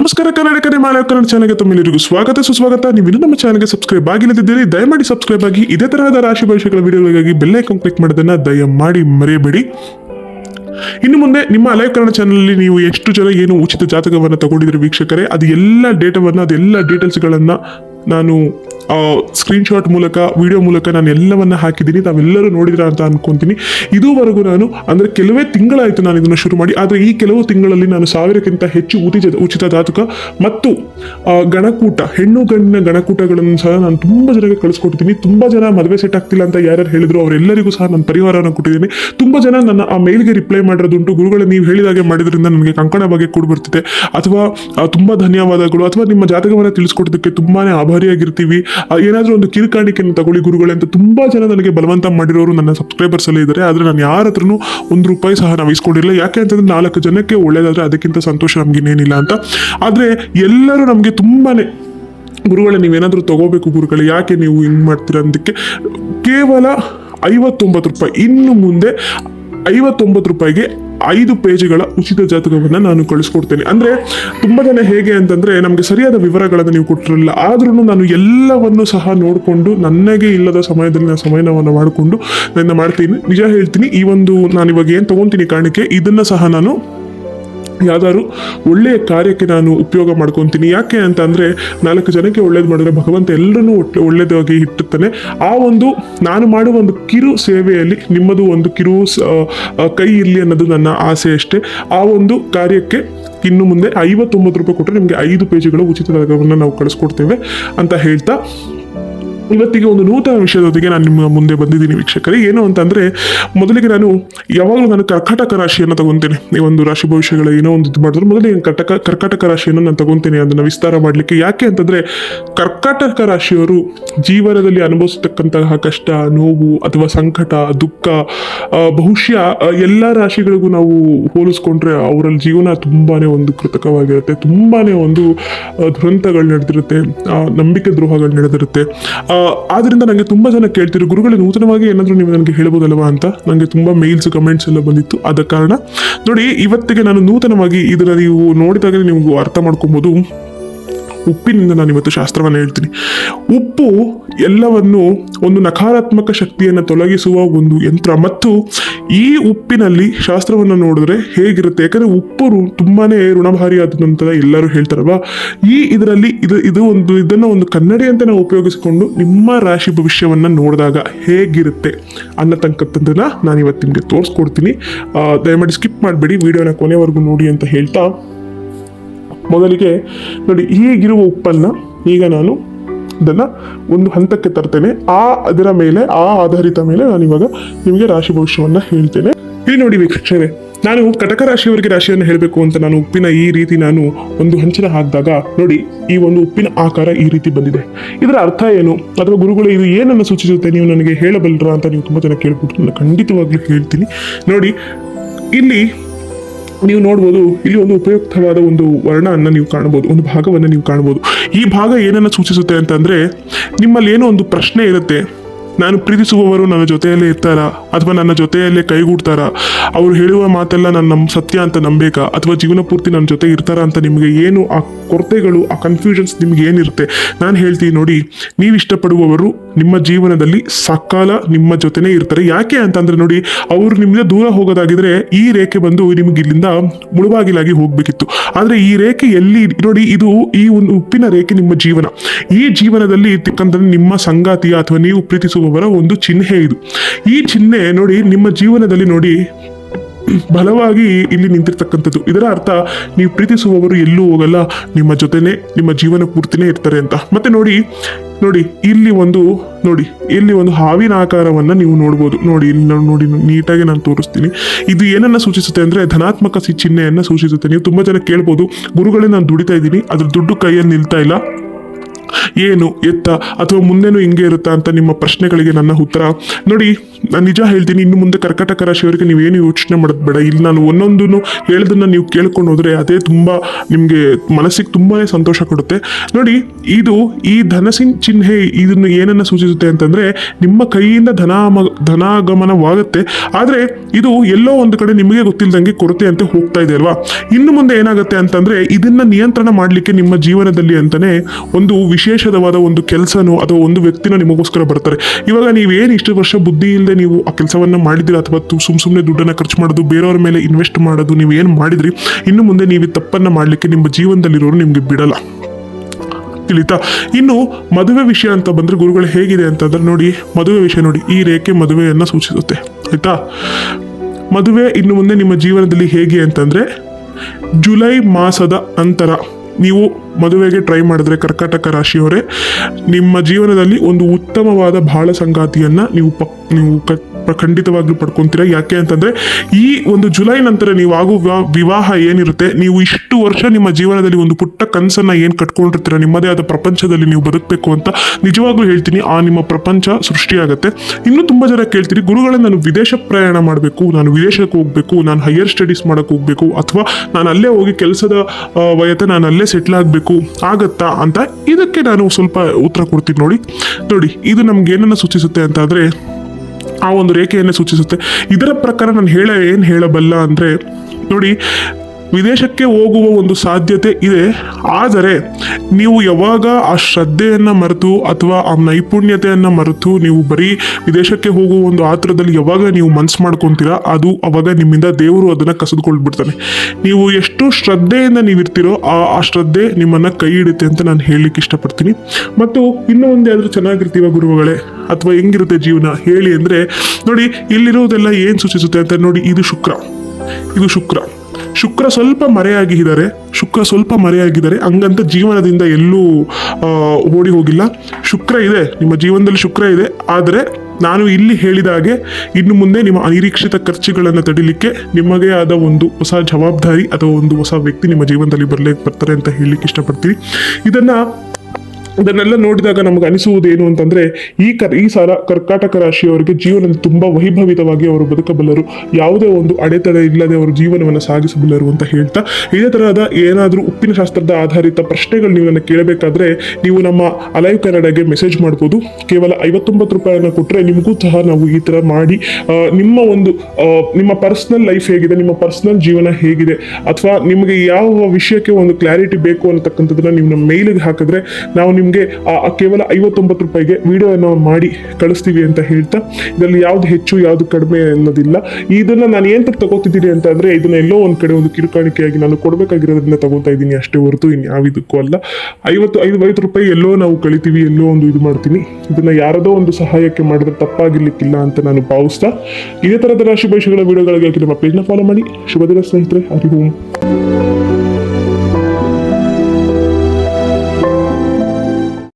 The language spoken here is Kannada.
ನಮಸ್ಕಾರ ಕನ್ನಡ ಮಾಲಯ ಕನ್ನಡ ಚಾನಲ್ಗೆ ತಮ್ಮೆಲ್ಲರಿಗೂ ಸ್ವಾಗತ. ಸುಸ್ವಾಗತ. ನೀವು ನಮ್ಮ ಚಾನಲ್ಗೆ ಸಬ್ಸ್ಕ್ರೈಬ್ ಆಗಿಲ್ಲದಿದ್ದರೆ ದಯಮಾಡಿ ಸಬ್ಸ್ಕ್ರೈಬ್ ಆಗಿ. ಇದೇ ತರಹದ ರಾಶಿ ಭವಿಷ್ಯಗಳ ವಿಡಿಯೋಗಳಿಗಾಗಿ ಬೆಲ್ ಐಕಾನ್ ಕ್ಲಿಕ್ ಮಾಡೋದನ್ನ ದಯಮಾಡಿ ಮರೆಯಬೇಡಿ. ಇನ್ನು ಮುಂದೆ ನಿಮ್ಮ ಲೈವ್ ಕನ್ನಡ ಚಾನಲಲ್ಲಿ ನೀವು ಎಷ್ಟು ಜನ ಏನು ಉಚಿತ ಜಾತಕವನ್ನು ತಗೊಂಡಿದ್ರೆ ವೀಕ್ಷಕರೇ, ಅದು ಎಲ್ಲ ಡೇಟಾವನ್ನು ಅದೆಲ್ಲ ಡೀಟೇಲ್ಸ್ಗಳನ್ನು ನಾನು ಸ್ಕ್ರೀನ್ಶಾಟ್ ಮೂಲಕ ವಿಡಿಯೋ ಮೂಲಕ ನಾನು ಎಲ್ಲವನ್ನ ಹಾಕಿದ್ದೀನಿ. ತಾವೆಲ್ಲರೂ ನೋಡಿದ್ರ ಅಂತ ಅನ್ಕೊಂತೀನಿ. ಇದುವರೆಗೂ ನಾನು, ಅಂದರೆ ಕೆಲವೇ ತಿಂಗಳಾಯಿತು ನಾನು ಇದನ್ನು ಶುರು ಮಾಡಿ. ಆದರೆ ಈ ಕೆಲವು ತಿಂಗಳಲ್ಲಿ ನಾನು ಸಾವಿರಕ್ಕಿಂತ ಹೆಚ್ಚು ಉಚಿತ ಉಚಿತ ಧಾತುಕ ಮತ್ತು ಗಣಕೂಟ, ಹೆಣ್ಣು ಗಣ್ಣಿನ ಗಣಕೂಟಗಳನ್ನು ಸಹ ನಾನು ತುಂಬ ಜನಕ್ಕೆ ಕಳಿಸ್ಕೊಡ್ತೀನಿ ತುಂಬ ಜನ ಮದುವೆ ಸೆಟ್ ಆಗ್ತಿಲ್ಲ ಅಂತ ಯಾರ್ಯಾರು ಹೇಳಿದ್ರು, ಅವರೆಲ್ಲರಿಗೂ ಸಹ ನಾನು ಪರಿಹಾರವನ್ನು ಕೊಟ್ಟಿದ್ದೀನಿ. ತುಂಬ ಜನ ನನ್ನ ಆ ಮೇಲ್ಗೆ ರಿಪ್ಲೈ ಮಾಡಿರೋದುಂಟು. ಗುರುಗಳು, ನೀವು ಹೇಳಿದಾಗೆ ಮಾಡಿದ್ರಿಂದ ನನಗೆ ಕಂಕಣ ಬಗ್ಗೆ ಕೂಡ ಬರ್ತಿದೆ ಅಥವಾ ತುಂಬ ತುಂಬಾ ಧನ್ಯವಾದಗಳು. ಅಥವಾ ನಿಮ್ಮ ಜಾತಕವನ್ನು ತಿಳಿಸ್ಕೊಡೋದಕ್ಕೆ ತುಂಬಾನೇ ಆಭಾರಿಯಾಗಿರ್ತೀವಿ ಏನಾದರೂ ಒಂದು ಕಿರುಕಾಣಿಕೆಯನ್ನು ತಗೊಳ್ಳಿ ಗುರುಗಳೇ ಅಂತ ತುಂಬ ಜನ ನನಗೆ ಬಲವಂತ ಮಾಡಿರೋರು ನನ್ನ ಸಬ್ಸ್ಕ್ರೈಬರ್ಸ್ ಅಲ್ಲಿ ಇದ್ದಾರೆ. ಆದರೆ ನಾನು ಯಾರ ಹತ್ರನೂ ಒಂದು ರೂಪಾಯಿ ಸಹ ನಾವು ಇಸ್ಕೊಂಡಿಲ್ಲ ಯಾಕೆ ಅಂತಂದ್ರೆ ನಾಲ್ಕು ಜನಕ್ಕೆ ಒಳ್ಳೇದಾದ್ರೆ ಅದಕ್ಕಿಂತ ಸಂತೋಷ ನಮಗಿನ್ನೇನಿಲ್ಲ ಅಂತ. ಆದ್ರೆ ಎಲ್ಲರೂ ನಮಗೆ ತುಂಬಾನೇ ಗುರುಗಳೇ ನೀವೇನಾದರೂ ತಗೋಬೇಕು ಗುರುಗಳೇ, ಯಾಕೆ ನೀವು ಹಿಂಗ್ ಮಾಡ್ತೀರಾ ಅಂದಕ್ಕೆ ಕೇವಲ ಐವತ್ತೊಂಬತ್ತು ರೂಪಾಯಿ. ಇನ್ನು ಮುಂದೆ ಐವತ್ತೊಂಬತ್ತು ರೂಪಾಯಿಗೆ ಐದು ಪೇಜ್ಗಳ ಉಚಿತ ಜಾತಕವನ್ನು ನಾನು ಕಳಿಸ್ಕೊಡ್ತೇನೆ. ಅಂದರೆ ತುಂಬ ಜನ ಹೇಗೆ ಅಂತಂದರೆ ನಮಗೆ ಸರಿಯಾದ ವಿವರಗಳನ್ನು ನೀವು ಕೊಟ್ಟಿರಲಿಲ್ಲ. ಆದ್ರೂ ನಾನು ಎಲ್ಲವನ್ನು ಸಹ ನೋಡಿಕೊಂಡು ನನಗೆ ಇಲ್ಲದ ಸಮಯದಲ್ಲಿ ನಾನು ಸಮಯವನ್ನು ಮಾಡಿಕೊಂಡು ನನ್ನ ಮಾಡ್ತೀನಿ. ನಿಜ ಹೇಳ್ತೀನಿ, ಈ ಒಂದು ನಾನು ಇವಾಗ ಏನು ತೊಗೊತೀನಿ ಕಾರಣಕ್ಕೆ ಇದನ್ನು ಸಹ ನಾನು ಯಾವ್ದಾದ್ರು ಒಳ್ಳೆಯ ಕಾರ್ಯಕ್ಕೆ ನಾನು ಉಪಯೋಗ ಮಾಡ್ಕೊತೀನಿ. ಯಾಕೆ ಅಂತ ಅಂದ್ರೆ ನಾಲ್ಕು ಜನಕ್ಕೆ ಒಳ್ಳೇದು ಮಾಡಿದ್ರೆ ಭಗವಂತ ಎಲ್ಲರನ್ನೂ ಒಟ್ಟು, ಒಳ್ಳೇದಾಗಿ ಇಟ್ಟಿರ್ತಾನೆ ಆ ಒಂದು ನಾನು ಮಾಡುವ ಒಂದು ಕಿರು ಸೇವೆಯಲ್ಲಿ ನಿಮ್ಮದು ಒಂದು ಕಿರು ಕೈ ಇರಲಿ ಅನ್ನೋದು ನನ್ನ ಆಸೆ ಅಷ್ಟೇ. ಆ ಒಂದು ಕಾರ್ಯಕ್ಕೆ ಇನ್ನು ಮುಂದೆ ಐವತ್ತೊಂಬತ್ತು ರೂಪಾಯಿ ಕೊಟ್ಟರೆ ನಿಮಗೆ ಐದು ಪೇಜುಗಳ ಉಚಿತ ಜಾತಕವನ್ನು ನಾವು ಕಳಿಸ್ಕೊಡ್ತೇವೆ ಅಂತ ಹೇಳ್ತಾ ಇವತ್ತಿಗೆ ಒಂದು ನೂತನ ವಿಷಯದೊಂದಿಗೆ ನಾನು ನಿಮ್ಮ ಮುಂದೆ ಬಂದಿದ್ದೀನಿ ವೀಕ್ಷಕರೇ. ಏನು ಅಂತಂದರೆ, ಮೊದಲಿಗೆ ನಾನು ಯಾವಾಗಲೂ ನಾನು ಕರ್ಕಾಟಕ ರಾಶಿಯನ್ನು ತಗೊತೇನೆ. ಈ ಒಂದು ರಾಶಿ ಭವಿಷ್ಯಗಳ ಏನೋ ಒಂದು ಇದು ಮಾಡಿದ್ರು ಮೊದಲಿಗೆ ಕರ್ಟಕ ಕರ್ಕಾಟಕ ರಾಶಿಯನ್ನು ನಾನು ತಗೊತೇನೆ, ಅದನ್ನು ವಿಸ್ತಾರ ಮಾಡಲಿಕ್ಕೆ. ಯಾಕೆ ಅಂತಂದರೆ, ಕರ್ಕಾಟಕ ರಾಶಿಯವರು ಜೀವನದಲ್ಲಿ ಅನುಭವಿಸತಕ್ಕಂತಹ ಕಷ್ಟ, ನೋವು ಅಥವಾ ಸಂಕಟ, ದುಃಖ ಬಹುಶಃ ಎಲ್ಲ ರಾಶಿಗಳಿಗೂ ನಾವು ಹೋಲಿಸ್ಕೊಂಡ್ರೆ ಅವರಲ್ಲಿ ಜೀವನ ತುಂಬಾ ಒಂದು ಕೃತಕವಾಗಿರುತ್ತೆ. ತುಂಬಾ ಒಂದು ದುರಂತಗಳು ನಡೆದಿರುತ್ತೆ ನಂಬಿಕೆ ದ್ರೋಹಗಳು ನಡೆದಿರುತ್ತೆ. ಆ, ಆದ್ರಿಂದ ನನಗೆ ತುಂಬಾ ಜನ ಕೇಳ್ತಿರು ಗುರುಗಳೇ ನೂತನವಾಗಿ ಏನಾದರೂ ನೀವು ನನಗೆ ಹೇಳ್ಬೋದಲ್ವಾ ಅಂತ? ನನಗೆ ತುಂಬಾ ಮೇಲ್ಸ್ ಕಮೆಂಟ್ಸ್ ಎಲ್ಲ ಬಂದಿತ್ತು. ಆದ ಕಾರಣ ನೋಡಿ ಇವತ್ತಿಗೆ ನಾನು ನೂತನವಾಗಿ ಇದನ್ನು ನೀವು ನೋಡಿದಾಗ ನೀವು ಅರ್ಥ ಮಾಡ್ಕೊಬೋದು. ಉಪ್ಪಿನಿಂದ ನಾನು ಇವತ್ತು ಶಾಸ್ತ್ರವನ್ನು ಹೇಳ್ತೀನಿ. ಉಪ್ಪು ಎಲ್ಲವನ್ನು ಒಂದು ನಕಾರಾತ್ಮಕ ಶಕ್ತಿಯನ್ನು ತೊಲಗಿಸುವ ಒಂದು ಯಂತ್ರ ಮತ್ತು ಈ ಉಪ್ಪಿನಲ್ಲಿ ಶಾಸ್ತ್ರವನ್ನು ನೋಡಿದ್ರೆ ಹೇಗಿರುತ್ತೆ? ಯಾಕಂದ್ರೆ ಉಪ್ಪು ತುಂಬಾ ಋಣಭಾರಿಯಾದಂತ ಎಲ್ಲರೂ ಹೇಳ್ತಾರಲ್ವಾ? ಈ ಇದರಲ್ಲಿ ಇದು ಇದು ಒಂದು, ಇದನ್ನು ಒಂದು ಕನ್ನಡಿ ಅಂತ ನಾವು ಉಪಯೋಗಿಸಿಕೊಂಡು ನಿಮ್ಮ ರಾಶಿ ಭವಿಷ್ಯವನ್ನು ನೋಡಿದಾಗ ಹೇಗಿರುತ್ತೆ ಅನ್ನತಕ್ಕಂಥದ್ದನ್ನು ನಾನು ಇವತ್ತು ನಿಮಗೆ ತೋರಿಸ್ಕೊಡ್ತೀನಿ. ದಯಮಾಡಿ ಸ್ಕಿಪ್ ಮಾಡಬೇಡಿ. ವಿಡಿಯೋನ ಕೊನೆವರೆಗೂ ನೋಡಿ ಅಂತ ಹೇಳ್ತಾ ಮೊದಲಿಗೆ ನೋಡಿ ಈಗಿರುವ ಉಪ್ಪನ್ನು ಈಗ ನಾನು ಅದನ್ನ ಒಂದು ಹಂತಕ್ಕೆ ತರ್ತೇನೆ. ಆ ಅದರ ಮೇಲೆ, ಆ ಆಧಾರಿತ ಮೇಲೆ ನಾನು ಇವಾಗ ನಿಮಗೆ ರಾಶಿ ಭವಿಷ್ಯವನ್ನು ಹೇಳ್ತೇನೆ. ಇಲ್ಲಿ ನೋಡಿ ವೀಕ್ಷಕರೇ, ನಾನು ಕಟಕ ರಾಶಿಯವರಿಗೆ ರಾಶಿಯನ್ನು ಹೇಳಬೇಕು ಅಂತ ನಾನು ಉಪ್ಪಿನ ಈ ರೀತಿ ನಾನು ಒಂದು ಹಂಚಿನ ಹಾಕಿದಾಗ ನೋಡಿ ಈ ಒಂದು ಉಪ್ಪಿನ ಆಕಾರ ಈ ರೀತಿ ಬಂದಿದೆ. ಇದರ ಅರ್ಥ ಏನು? ಅಥವಾ ಗುರುಗಳು, ಇದು ಏನನ್ನು ಸೂಚಿಸುತ್ತೆ? ನೀವು ನನಗೆ ಹೇಳಬಲ್ಲರಾ ಅಂತ ನೀವು ತುಂಬ ಜನ ಕೇಳ್ಬಿಟ್ಟು ನಾನು ಖಂಡಿತವಾಗ್ಲೂ ಹೇಳ್ತೀನಿ. ನೋಡಿ, ಇಲ್ಲಿ ನೀವು ನೋಡ್ಬೋದು, ಇಲ್ಲಿ ಒಂದು ಉಪಯುಕ್ತವಾದ ಒಂದು ವರ್ಣವನ್ನು ನೀವು ಕಾಣಬಹುದು ಒಂದು ಭಾಗವನ್ನು ನೀವು ಕಾಣಬಹುದು ಈ ಭಾಗ ಏನನ್ನ ಸೂಚಿಸುತ್ತೆ ಅಂತಂದ್ರೆ, ನಿಮ್ಮಲ್ಲಿ ಏನೋ ಒಂದು ಪ್ರಶ್ನೆ ಇರುತ್ತೆ. ನಾನು ಪ್ರೀತಿಸುವವರು ನನ್ನ ಜೊತೆಯಲ್ಲೇ ಇರ್ತಾರಾ? ಅಥವಾ ನನ್ನ ಜೊತೆಯಲ್ಲೇ ಕೈಗೂಡ್ತಾರಾ? ಅವರು ಹೇಳುವ ಮಾತೆಲ್ಲ ನಾನು ನಮ್ಮ ಸತ್ಯ ಅಂತ ನಂಬೇಕಾ? ಅಥವಾ ಜೀವನ ಪೂರ್ತಿ ನನ್ನ ಜೊತೆ ಇರ್ತಾರಾ ಅಂತ ನಿಮಗೆ ಏನು ಆ ಕೊರತೆಗಳು, ಆ ಕನ್ಫ್ಯೂಷನ್ಸ್ ನಿಮ್ಗೆ ಏನಿರುತ್ತೆ? ನಾನು ಹೇಳ್ತೀನಿ ನೋಡಿ ನೀವು ಇಷ್ಟಪಡುವವರು ನಿಮ್ಮ ಜೀವನದಲ್ಲಿ ಸಕಾಲ ನಿಮ್ಮ ಜೊತೆನೇ ಇರ್ತಾರೆ. ಯಾಕೆ ಅಂತಂದ್ರೆ ನೋಡಿ, ಅವರು ನಿಮ್ಮಿಂದ ದೂರ ಹೋಗೋದಾಗಿದ್ರೆ ಈ ರೇಖೆ ಬಂದು ನಿಮ್ಗೆ ಇಲ್ಲಿಂದ ಮುಳುಬಾಗಿಲಾಗಿ ಹೋಗ್ಬೇಕಿತ್ತು. ಆದ್ರೆ ಈ ರೇಖೆ ಎಲ್ಲಿ, ನೋಡಿ, ಇದು ಈ ಒಂದು ಉಪ್ಪಿನ ರೇಖೆ ನಿಮ್ಮ ಜೀವನ. ಈ ಜೀವನದಲ್ಲಿ ಇರ್ತಕ್ಕಂಥ ನಿಮ್ಮ ಸಂಗಾತಿಯ ಅಥವಾ ನೀವು ಪ್ರೀತಿಸುವವರ ಒಂದು ಚಿಹ್ನೆ ಇದು. ಈ ಚಿಹ್ನೆ ನೋಡಿ, ನಿಮ್ಮ ಜೀವನದಲ್ಲಿ ನೋಡಿ ಬಲವಾಗಿ ಇಲ್ಲಿ ನಿಂತಿರ್ತಕ್ಕಂಥದ್ದು. ಇದರ ಅರ್ಥ ನೀವು ಪ್ರೀತಿಸುವವರು ಎಲ್ಲೂ ಹೋಗಲ್ಲ, ನಿಮ್ಮ ಜೊತೆನೆ, ನಿಮ್ಮ ಜೀವನ ಪೂರ್ತಿನೇ ಇರ್ತಾರೆ ಅಂತ. ಮತ್ತೆ ನೋಡಿ ನೋಡಿ, ಇಲ್ಲಿ ಒಂದು, ನೋಡಿ, ಇಲ್ಲಿ ಒಂದು ಹಾವಿನ ಆಕಾರವನ್ನ ನೀವು ನೋಡ್ಬೋದು. ನೋಡಿ, ಇಲ್ಲಿ ನಾನು ನೋಡಿ, ನೀಟಾಗಿ ನಾನು ತೋರಿಸ್ತೀನಿ. ಇದು ಏನನ್ನ ಸೂಚಿಸುತ್ತೆ ಅಂದ್ರೆ ಧನಾತ್ಮಕ ಸಿ- ಚಿಹ್ನೆಯನ್ನ ಸೂಚಿಸುತ್ತೆ. ನೀವು ತುಂಬ ಜನ ಕೇಳ್ಬೋದು ಗುರುಗಳೇ ನಾನು ದುಡಿತಾ ಇದ್ದೀನಿ, ಅದ್ರ ದುಡ್ಡು ಕೈಯಲ್ಲಿ ನಿಲ್ತಾ ಇಲ್ಲ. ಏನು ಎತ್ತ ಅಥವಾ ಮುಂದೆನೂ ಹಿಂಗೆ ಇರುತ್ತಾ ಅಂತ ನಿಮ್ಮ ಪ್ರಶ್ನೆಗಳಿಗೆ ನನ್ನ ಉತ್ತರ. ನೋಡಿ, ನಾನು ನಿಜ ಹೇಳ್ತೀನಿ, ಇನ್ನು ಮುಂದೆ ಕರ್ಕಾಟಕ ರಾಶಿಯವರಿಗೆ ನೀವೇನು ಯೋಚನೆ ಮಾಡೋದು ಬೇಡ. ಇಲ್ಲಿ ನಾನು ಒಂದೊಂದನ್ನು ಹೇಳೋದನ್ನ ನೀವು ಕೇಳ್ಕೊಂಡು ಹೋದರೆ ಅದೇ ತುಂಬ ನಿಮಗೆ ಮನಸ್ಸಿಗೆ ತುಂಬಾ ಸಂತೋಷ ಕೊಡುತ್ತೆ. ನೋಡಿ, ಇದು ಈ ಧನಸಿನ್ ಚಿಹ್ನೆ ಇದನ್ನು ಏನನ್ನ ಸೂಚಿಸುತ್ತೆ ಅಂತಂದ್ರೆ ನಿಮ್ಮ ಕೈಯಿಂದ ಧನಾಮ ಧನಾಗಮನವಾಗುತ್ತೆ. ಆದರೆ ಇದು ಎಲ್ಲೋ ಒಂದು ಕಡೆ ನಿಮಗೆ ಗೊತ್ತಿಲ್ಲದಂಗೆ ಕೊರತೆ ಅಂತ ಹೋಗ್ತಾ ಇದೆ ಅಲ್ವಾ? ಇನ್ನು ಮುಂದೆ ಏನಾಗುತ್ತೆ ಅಂತಂದ್ರೆ ಇದನ್ನ ನಿಯಂತ್ರಣ ಮಾಡಲಿಕ್ಕೆ ನಿಮ್ಮ ಜೀವನದಲ್ಲಿ ಅಂತಾನೆ ಒಂದು ವಿಶೇಷವಾದ ಒಂದು ಕೆಲಸನೋ ಅಥವಾ ಒಂದು ವ್ಯಕ್ತಿನೋ ನಿಮಗೋಸ್ಕರ ಬರ್ತಾರೆ. ಇವಾಗ ನೀವೇನು ಇಷ್ಟು ವರ್ಷ ಬುದ್ಧಿ ಇಲ್ಲದೆ ನೀವು ಆ ಕೆಲಸವನ್ನು ಮಾಡಿದಿರ ಅಥವಾ ಸುಮ್ ಸುಮ್ಮನೆ ದುಡ್ಡನ್ನು ಖರ್ಚು ಮಾಡೋದು, ಬೇರೆಯವ್ರ ಮೇಲೆ ಇನ್ವೆಸ್ಟ್ ಮಾಡೋದು ನೀವು ಏನು ಮಾಡಿದ್ರಿ, ಇನ್ನು ಮುಂದೆ ನೀವು ತಪ್ಪನ್ನು ಮಾಡಲಿಕ್ಕೆ ನಿಮ್ಮ ಜೀವನದಲ್ಲಿರೋರು ನಿಮಗೆ ಬಿಡಲ್ಲ. ತಿಳಿತಾ? ಇನ್ನು ಮದುವೆ ವಿಷಯ ಅಂತ ಬಂದರೆ ಗುರುಗಳು ಹೇಗಿದೆ ಅಂತಂದ್ರೆ ನೋಡಿ, ಮದುವೆ ವಿಷಯ ನೋಡಿ, ಈ ರೇಖೆ ಮದುವೆಯನ್ನು ಸೂಚಿಸುತ್ತೆ. ಆಯಿತಾ? ಮದುವೆ ಇನ್ನು ಮುಂದೆ ನಿಮ್ಮ ಜೀವನದಲ್ಲಿ ಹೇಗೆ ಅಂತಂದರೆ, ಜುಲೈ ಮಾಸದ ನಂತರ ನೀವು ಮದುವೆಗೆ ಟ್ರೈ ಮಾಡಿದ್ರೆ ಕರ್ಕಾಟಕ ರಾಶಿಯವರೇ, ನಿಮ್ಮ ಜೀವನದಲ್ಲಿ ಒಂದು ಉತ್ತಮವಾದ ಬಾಳ ಸಂಗಾತಿಯನ್ನು ನೀವು ಪಕ್, ನೀವು ಕ- ಖಂಡಿತವಾಗ್ಲೂ ಪಡ್ಕೊಂತೀರಾ? ಯಾಕೆ ಅಂತಂದ್ರೆ ಈ ಒಂದು ಜುಲೈ ನಂತರ ನೀವು ಆಗುವ ವಿವಾಹ ಏನಿರುತ್ತೆ, ನೀವು ಇಷ್ಟು ವರ್ಷ ನಿಮ್ಮ ಜೀವನದಲ್ಲಿ ಒಂದು ಪುಟ್ಟ ಕನಸನ್ನ ಏನು ಕಟ್ಕೊಂಡಿರ್ತೀರ? ನಿಮ್ಮದೇ ಆದ ಪ್ರಪಂಚದಲ್ಲಿ ನೀವು ಬದುಕಬೇಕು ಅಂತ ನಿಜವಾಗ್ಲೂ ಹೇಳ್ತೀನಿ, ಆ ನಿಮ್ಮ ಪ್ರಪಂಚ ಸೃಷ್ಟಿಯಾಗುತ್ತೆ. ಇನ್ನೂ ತುಂಬಾ ಜನ ಕೇಳ್ತೀರಿ, ಗುರುಗಳೇ ನಾನು ವಿದೇಶ ಪ್ರಯಾಣ ಮಾಡಬೇಕು, ನಾನು ವಿದೇಶಕ್ಕೆ ಹೋಗ್ಬೇಕು, ನಾನು ಹೈಯರ್ ಸ್ಟಡೀಸ್ ಮಾಡೋಕೆ ಹೋಗ್ಬೇಕು, ಅಥವಾ ನಾನು ಅಲ್ಲೇ ಹೋಗಿ ಕೆಲಸದ ವಯತೆ ನಾನು ಅಲ್ಲೇ ಸೆಟ್ಲ್ ಆಗಬೇಕು, ಆಗತ್ತಾ ಅಂತ ಇದಕ್ಕೆ ನಾನು ಸ್ವಲ್ಪ ಉತ್ತರ ಕೊಡ್ತೀನಿ ನೋಡಿ. ನೋಡಿ, ಇದು ನಮ್ಗೆ ಏನನ್ನ ಸೂಚಿಸುತ್ತೆ ಅಂತ ಆದ್ರೆ ಆ ಒಂದು ರೇಖೆಯನ್ನು ಸೂಚಿಸುತ್ತೆ. ಇದರ ಪ್ರಕಾರ ನಾನು ಹೇಳ ಏನು ಹೇಳಬಲ್ಲ ಅಂದರೆ ನೋಡಿ ವಿದೇಶಕ್ಕೆ ಹೋಗುವ ಒಂದು ಸಾಧ್ಯತೆ ಇದೆ. ಆದರೆ ನೀವು ಯಾವಾಗ ಆ ಶ್ರದ್ಧೆಯನ್ನು ಮರೆತು ಅಥವಾ ಆ ನೈಪುಣ್ಯತೆಯನ್ನು ಮರೆತು ನೀವು ಬರೀ ವಿದೇಶಕ್ಕೆ ಹೋಗುವ ಒಂದು ಆತುರದಲ್ಲಿ ಯಾವಾಗ ನೀವು ಮನಸ್ಸು ಮಾಡ್ಕೊತೀರಾ, ಅದು ಅವಾಗ ನಿಮ್ಮಿಂದ ದೇವರು ಅದನ್ನು ಕಸಿದುಕೊಳ್ಬಿಡ್ತಾನೆ. ನೀವು ಎಷ್ಟು ಶ್ರದ್ಧೆಯಿಂದ ನೀವು ಇರ್ತೀರೋ ಆ ಆ ಶ್ರದ್ಧೆ ನಿಮ್ಮನ್ನು ಕೈ ಹಿಡಿತೆ ಅಂತ ನಾನು ಹೇಳಲಿಕ್ಕೆ ಇಷ್ಟಪಡ್ತೀನಿ. ಮತ್ತು ಇನ್ನೂ ಒಂದು ಯಾವ್ದಾದ್ರು ಚೆನ್ನಾಗಿರ್ತೀವ ಗುರುಗಳೇ? ಅಥವಾ ಹೆಂಗಿರುತ್ತೆ ಜೀವನ? ಹೇಳಿ ಅಂದರೆ, ನೋಡಿ, ಇಲ್ಲಿರೋದೆಲ್ಲ ಏನು ಸೂಚಿಸುತ್ತೆ ಅಂತ ನೋಡಿ, ಇದು ಶುಕ್ರ. ಇದು ಶುಕ್ರ. ಶುಕ್ರ ಸ್ವಲ್ಪ ಮರೆಯಾಗಿದ್ದಾರೆ, ಶುಕ್ರ ಸ್ವಲ್ಪ ಮರೆಯಾಗಿದ್ದಾರೆ ಹಂಗಂತ ಜೀವನದಿಂದ ಎಲ್ಲೂ ಓಡಿ ಹೋಗಿಲ್ಲ. ಶುಕ್ರ ಇದೆ, ನಿಮ್ಮ ಜೀವನದಲ್ಲಿ ಶುಕ್ರ ಇದೆ, ಆದರೆ ನಾನು ಇಲ್ಲಿ ಹೇಳಿದ ಹಾಗೆ ಇನ್ನು ಮುಂದೆ ನಿಮ್ಮ ಅನಿರೀಕ್ಷಿತ ಖರ್ಚುಗಳನ್ನು ತಡಿಲಿಕ್ಕೆ ನಿಮಗೆ ಆದ ಒಂದು ಹೊಸ ಜವಾಬ್ದಾರಿ ಅಥವಾ ಒಂದು ಹೊಸ ವ್ಯಕ್ತಿ ನಿಮ್ಮ ಜೀವನದಲ್ಲಿ ಬರಲಿಕ್ಕೆ ಬರ್ತಾರೆ ಅಂತ ಹೇಳಲಿಕ್ಕೆ ಇಷ್ಟಪಡ್ತೀನಿ. ಇದನ್ನ ಇದನ್ನೆಲ್ಲ ನೋಡಿದಾಗ ನಮ್ಗೆ ಅನಿಸುವುದೇನು ಅಂತಂದ್ರೆ, ಈ ಕರ್, ಈ ಸಾಲ ಕರ್ಕಾಟಕ ರಾಶಿಯವರಿಗೆ ಜೀವನ ತುಂಬಾ ವೈಭವಿತವಾಗಿ ಅವರು ಬದುಕಬಲ್ಲರು. ಯಾವುದೇ ಒಂದು ಅಡೆತಡೆ ಇಲ್ಲದೆ ಅವರು ಜೀವನವನ್ನು ಸಾಗಿಸಬಲ್ಲರು ಅಂತ ಹೇಳ್ತಾ, ಇದೇ ತರಹದ ಏನಾದರೂ ಉಪ್ಪಿನ ಶಾಸ್ತ್ರದ ಆಧಾರಿತ ಪ್ರಶ್ನೆಗಳು ನೀವು ಕೇಳಬೇಕಾದ್ರೆ, ನೀವು ನಮ್ಮ ಅಲೈವ್ ಕನ್ನಡಗೆ ಮೆಸೇಜ್ ಮಾಡ್ಬೋದು. ಕೇವಲ ಐವತ್ತೊಂಬತ್ತು ರೂಪಾಯಿಯನ್ನು ಕೊಟ್ಟರೆ ನಿಮಗೂ ಸಹ ನಾವು ಈ ತರ ಮಾಡಿ ನಿಮ್ಮ ಒಂದು ನಿಮ್ಮ ಪರ್ಸನಲ್ ಲೈಫ್ ಹೇಗಿದೆ, ನಿಮ್ಮ ಪರ್ಸನಲ್ ಜೀವನ ಹೇಗಿದೆ, ಅಥವಾ ನಿಮಗೆ ಯಾವ ವಿಷಯಕ್ಕೆ ಒಂದು ಕ್ಲಾರಿಟಿ ಬೇಕು ಅನ್ನತಕ್ಕಂಥದ್ದನ್ನ ನೀವು ನಮ್ಮ ಮೇಲಿಗೆ ಹಾಕಿದ್ರೆ, ನಾವು ನಿಮಗೆ ಕೇವಲ ಐವತ್ತೊಂಬತ್ತು ರೂಪಾಯಿಗೆ ವಿಡಿಯೋನ ಮಾಡಿ ಕಳಿಸ್ತೀವಿ ಅಂತ ಹೇಳ್ತಾ, ಇದರಲ್ಲಿ ಯಾವ್ದು ಹೆಚ್ಚು, ಯಾವ್ದು ಕಡಿಮೆ ಅನ್ನೋದಿಲ್ಲ. ಇದನ್ನ ನಾನು ಏನ್ ತಗೋತಿದ್ದೀನಿ ಅಂತ ಅಂದ್ರೆ, ಇದನ್ನ ಎಲ್ಲೋ ಒಂದ್ ಕಡೆ ಒಂದು ಕಿರುಕಾಣಿಕೆಯಾಗಿ ನಾನು ಕೊಡ್ಬೇಕಾಗಿರೋದ್ರಿಂದ ತಗೋತಾ ಇದ್ದೀನಿ ಅಷ್ಟೇ ಹೊರತು ಇನ್ಯಾವಿದಕ್ಕೂ ಅಲ್ಲ. ಐವತ್ತು ಐದು ಐವತ್ತು ರೂಪಾಯಿ ಎಲ್ಲೋ ನಾವು ಕಳಿತೀವಿ, ಎಲ್ಲೋ ಒಂದು ಇದು ಮಾಡ್ತೀನಿ. ಇದನ್ನ ಯಾರದೋ ಒಂದು ಸಹಾಯಕ್ಕೆ ಮಾಡಿದ್ರೆ ತಪ್ಪಾಗಿರ್ಲಿಕ್ಕಿಲ್ಲ ಅಂತ ನಾನು ಭಾವಿಸ್ತಾ, ಇದೇ ತರದ ರಾಶಿ ಭವಿಷ್ಯಗಳ ವಿಡಿಯೋಗಳಿಗಾಗಿ ನಮ್ಮ ಪೇಜ್ನ ಫಾಲೋ ಮಾಡಿ. ಶುಭ ದಿನ ಸ್ನೇಹಿತರೆ, ಹರಿ